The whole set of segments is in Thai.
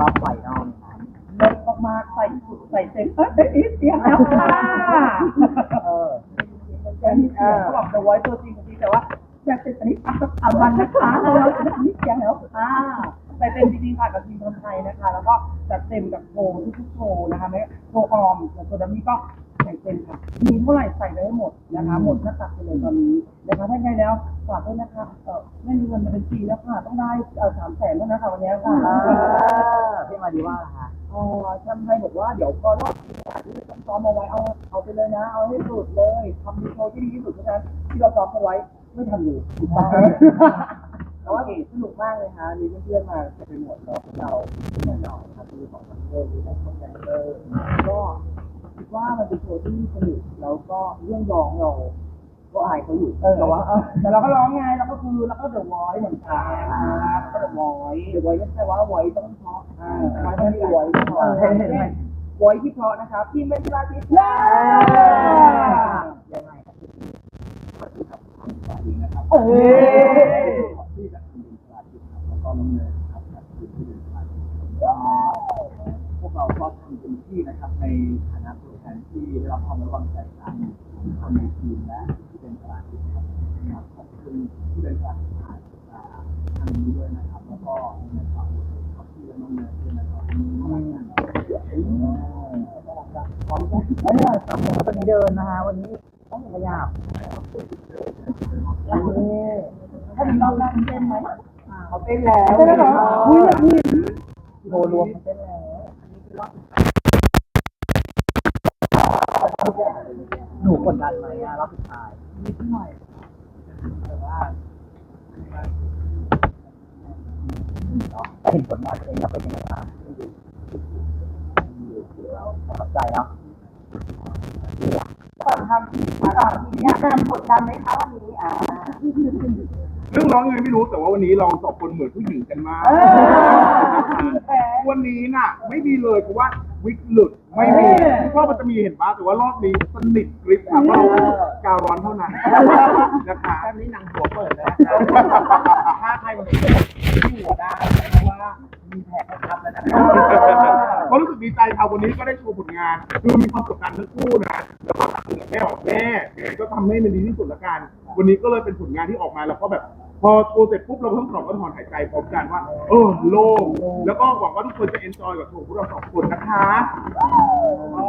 รับไฟนอลเลิกออกมาใส่สุดใส่เต็มเอ้ยเสียงแล้วค่ะเออเขาบอกจะไว้ตัวจริงจริงแต่ว่าอยากเป็นอันนี้อัพสักสามวันนะคะเอออันนี้เสียงแล้วค่ะไปเต็มจริงๆค่ะกับทีมคนไทยนะคะ แล้วก็จัดเต็มกับโชว์ทุกๆโชว์นะคะไม่โชว์ออมแต่โชว์ดัมมี่ก็ ใส่เต็มค่ะมีเท่าไหร่ใส่ได้หมดนะคะ หมดหน้าตักไปเลยตอนนี้นะคะถ้าไงแล้วฝากด้วยนะคะเออไม่มีเงินมาเป็นปีแล้วค่ะต้องได้เออสามแสนแล้วนะคะวันนี้ค่ะพี่มาดีว่าล่ะคะอ๋อท่านให้บอกว่าเดี๋ยวก็รอบที่ที่เราซ้อมเอาไว้เอาเอาไปเลยนะ เอาให้สุดเลยทำดีโชว์ที่ดีที่สุดเพราะฉะนั้นที่เราซ้อมเอาไว้ไม่ทันอยู่แต่ว่าสนุกมากเลยฮะมีเพื่อนๆมาเต็มไปหมดแล้วเราแน่นอนครับมีของมันเพิ่มมีของคนใหญ่เลยก็ คิดว่ามันเป็นโชว์ที่สนุกแล้วก็เรื่องร้องเราก็อายเขาอยู่แต่ว่าเออแต่เราก็ร้องไงเราก็คือเราก็เดอะวอยเหมือนกันนะครับก็เดอะวอยเดอะวอยไม่ใช่ว่าวอยต้องเพราะอ่าไม่ใช่วอยที่เพราะเห็นไหมวอยที่เพราะนะครับที่ไม่ใช่ที่เพราะยังไงครับ เอ้ย ที่จากคุณดินสลาทิพย์ครับแล้วก็น้องเนยครับจากคุณที่ดินสลาทิพย์พวกเราก็ ที่นะครับในฐานะตัวแทนที่ได้รับความไว้วางใจจากคนในทีมและที่เป็นสลาทิพย์ครับนะครับขอบคุณที่เป็นสลาทิพย์ผ่าทางนี้ด้วยนะครับ แล้วก็ในความขอบคุณน้องเนยด้วยนะครับที่มาร่วมงานเราพร้อมกันแล้วเนี่ยสองคนวันนี้เดินนะคะวันนี้ต้องขยับนี่ถ้ามีรอบหน้าเต้นไหมเขาเต้นแล้วเต้นแล้วเหรออุ้ยอยากเห็นโชว์รวมมันเต้นแล้ว นูกดดันไหมอะรอบสุดท้ายนิดหน่อยแต่ว่าเห็นผลงานตัวเองแล้วเป็นยังไงบ้างประทับใจเนาะก่อนทำก่อนทีนี้การกดดันไหมคะวันนี้อ่า เรื่องร้องยังไงไม่รู้แต่ว่าวันนี้เราสองคนเหมือนผู้หญิงกันมากแหมวันนี้น่ะ ไม่มีเลยเพราะว่าวิกหลุดไม่มีเออเพราะมันจะมีเห็นบ้างแต่ว่ารอบนี้สนิทกริปค่ะเพราะเรากาวร้อนเท่านั้นนะคะแค่นี้หนังหัวเปิดแล้วถ้าใครมันหัวได้เพราะว่ามีแผลกระชับแล้วนะครับก็รู้สึกดีใจค่ะวันนี้ก็ได้โชว์ผลงานคือมีความกดดันทั้งคู่นะแล้วก็ตัดสินแม่ออกแม่ก็ทำให้มันดีที่สุดละกัน วันนี้ก็เลยเป็นผลงานที่ออกมาแล้วก็แบบ พอโชว์เสร็จปุ๊บเราเพิ่งสองก็ถอนหายใจพร้อมกันว่าเออโล่งแล้วก็หวังว่าทุกคนจะเอนจอยกับโชว์ของพวกเราสองคนนะคะก็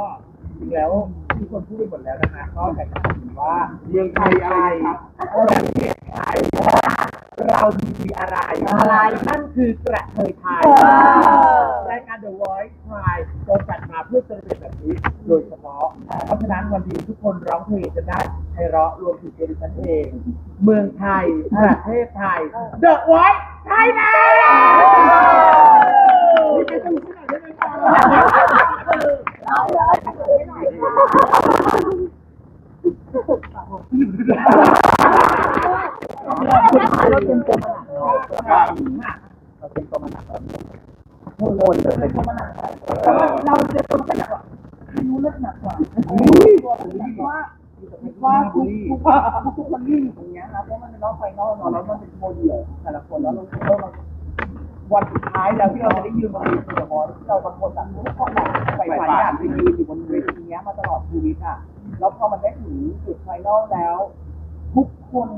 จริงแล้วทุกคนพูดไปหมดแล้วนะคะก็แต่ถามว่าเมืองไทยอะไรครับประเทศไทยเรามีอะไรอะไรนั่นคือกระเทยไทยรายการ The Voice Pride โดนจัดมาเพื่อเซอร์วิสแบบนี้ นั้นวันนี้ทุกคนร้องเพลงจะได้ไพเราะรวมถึงตัวดิฉันเอง เมืองไทย ประเทศไทย The Voice Thailand นี่เป็นสนุกที่ไหนได้ไหมคะเราเตรียมตัวมาหนักเราเตรียมตัวมาหนักเลยแต่ว่าเราจะต้องเป็นแบบไม่ รู้เรื่องหนักกว่าว่าว่าทุกทุกทุกทุกคนที่อยู่ตรงนี้นะเพราะมันเป็นรอบไฟนอลเนาะแล้วมันเป็นโมเดียวแต่ละคนแล้วเราเราวันสุดท้ายแล้วที่เราจะได้ยืนบนเวทีบอลเราบางคนแบบทุกคนแบบใฝ่ฝันอยากจะยืนอยู่บนเวทีนี้มาตลอดชีวิตอะแล้วพอมันได้ถึงจุดไฟนอลแล้ว ทุกคน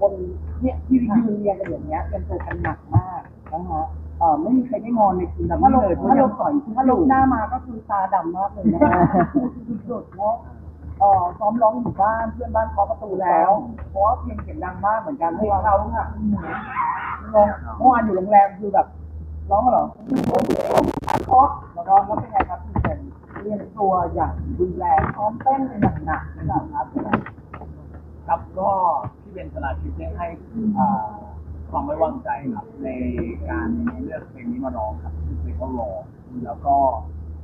บนเนี่ยที่ยืนเรียงกันอย่างเงี้ยเป็นตัวกันหนักมากนะฮะ เอ่อไม่มีใครได้นอนในคืนนั้นเลยเพราะเราต่อยถ้าลงหน้ามาก็คือตาดำมากเลยนะคะสุดๆแล้วเอ่อซ้อมร้องอยู่บ้านเพื่อนบ้านเคาะประตูแล้ว เพราะว่าเพลงเสียงดังมากเหมือนกันเพลงเราค่ะลงเมื่อวานอยู่โรงแรมคือแบบร้องมาเหรอเคาะแล้วก็แล้วเป็นไงครับพี่เป็นเรียนตัวอย่างรุนแรงซ้อมเต้นเป็นอย่างหนักนะครับ ครับก็พี่เบนสลาทิพย์ได้ให้อ่า ความไว้วางใจครับในการเลือกเพลงนี้มาร้องครับคือเพลงก็รอแล้วก็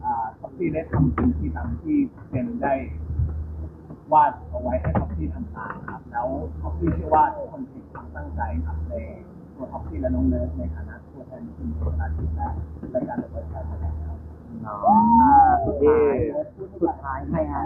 อ่าท็อปปี้ได้ทำเต็มที่ตามที่เบนได้วาดเอาไว้ให้ท็อปปี้ทำตามครับ แล้วท็อปปี้เชื่อว่าทุกคนมีความตั้งใจครับในตัวท็อปปี้และน้องเนิร์ดในฐานะตัวแทนทีมสลาทิพย์และรายการเดอะไวท์ไทยครับเนาะสุดท้ายสุดท้ายใครฮะ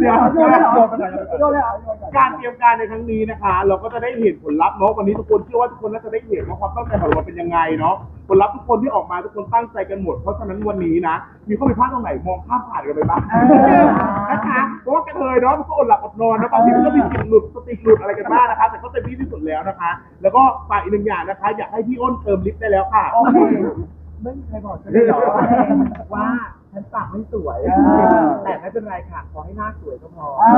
เดี๋ยวโยนเลยเหรอโยนเลยเหรอโยนเลยเหรอการเตรียมการในครั้งนี้นะคะ เราก็จะได้เห็นผลลัพธ์เนาะวันนี้ทุกคนเชื่อว่าทุกคนน่าจะได้เห็นว่าความตั้งใจของเราเป็นยังไงเนาะผลลัพธ์ทุกคนที่ออกมาทุกคนตั้งใจกันหมดเพราะฉะนั้นวันนี้นะ มีข้อผิดพลาดตรงไหนมองข้ามผ่านกันไปบ้างนะคะ เพราะว่ากระเทยเนาะมันก็อดหลับอดนอนนะบางทีมันก็มีจิตหลุดสติหลุดอะไรกันบ้างนะคะ แต่ก็เต็มที่ที่สุดแล้วนะคะ แล้วก็ฝากอีกหนึ่งอย่างนะคะ อยากให้พี่อ้นเติมลิฟต์ได้แล้วค่ะ โอเคไม่มีใครบอกฉันเลยเหรอว่าฉันปากไม่สวย แต่ไม่เป็นไรค่ะ ขอให้หน้าสวยก็พออ่า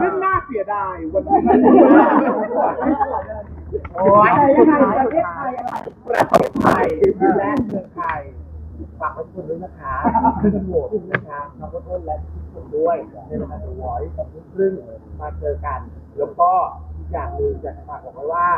ซึ่งน่าเสียดายวันนี้โอ้ยประเทศไทยประเทศไทยและเมืองไทยากไว้ทุกคนด้วยนะคะขึ้นโหวตนะคะน้องต้นและทุกคนด้วยในรายการ The Voice สองทุ่มครึ่งมาเจอกัน แล้วก็อีกอย่างหนึ่งอยากจะฝากบอกไว้ว่า